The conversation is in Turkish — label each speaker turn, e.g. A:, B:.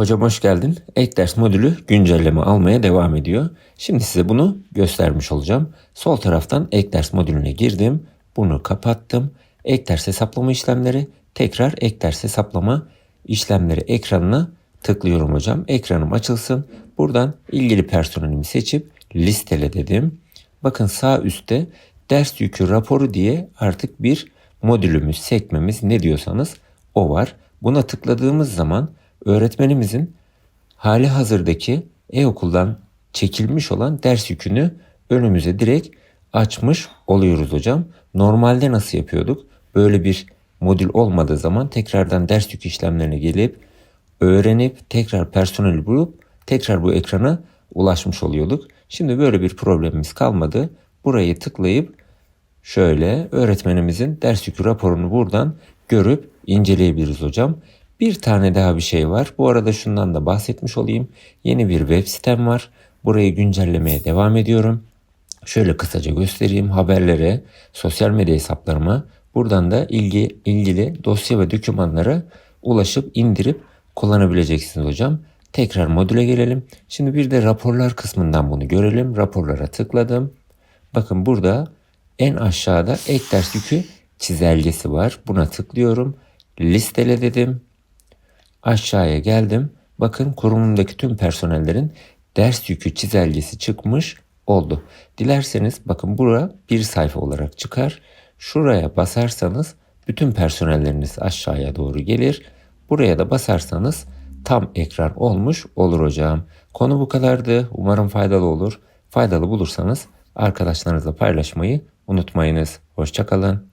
A: Hocam hoş geldin. Ek ders modülü güncelleme almaya devam ediyor. Şimdi size bunu göstermiş olacağım. Sol taraftan ek ders modülüne girdim. Bunu kapattım. Ek ders hesaplama işlemleri. Tekrar ek ders hesaplama işlemleri ekranına tıklıyorum hocam. Ekranım açılsın. Buradan ilgili personelimi seçip listele dedim. Bakın sağ üstte ders yükü raporu diye artık bir modülümüz, sekmemiz ne diyorsanız o var. Buna tıkladığımız zaman öğretmenimizin hali hazırdaki e-okuldan çekilmiş olan ders yükünü önümüze direkt açmış oluyoruz hocam. Normalde nasıl yapıyorduk? Böyle bir modül olmadığı zaman tekrardan ders yük işlemlerine gelip öğrenip tekrar personeli bulup tekrar bu ekrana ulaşmış oluyorduk. Şimdi böyle bir problemimiz kalmadı. Burayı tıklayıp şöyle öğretmenimizin ders yükü raporunu buradan görüp inceleyebiliriz hocam. Bir tane daha bir şey var. Bu arada şundan da bahsetmiş olayım. Yeni bir web sitem var. Burayı güncellemeye devam ediyorum. Şöyle kısaca göstereyim. Haberlere, sosyal medya hesaplarıma buradan da ilgi, ilgili dosya ve dokümanlara ulaşıp indirip kullanabileceksiniz hocam. Tekrar modüle gelelim. Şimdi bir de raporlar kısmından bunu görelim. Raporlara tıkladım. Bakın burada en aşağıda ek ders yükü çizelgesi var. Buna tıklıyorum. Listele dedim. Aşağıya geldim. Bakın kurumumdaki tüm personellerin ders yükü çizelgesi çıkmış oldu. Dilerseniz bakın bura bir sayfa olarak çıkar. Şuraya basarsanız bütün personelleriniz aşağıya doğru gelir. Buraya da basarsanız tam ekran olmuş olur hocam. Konu bu kadardı. Umarım faydalı olur. Faydalı bulursanız arkadaşlarınızla paylaşmayı unutmayınız. Hoşçakalın.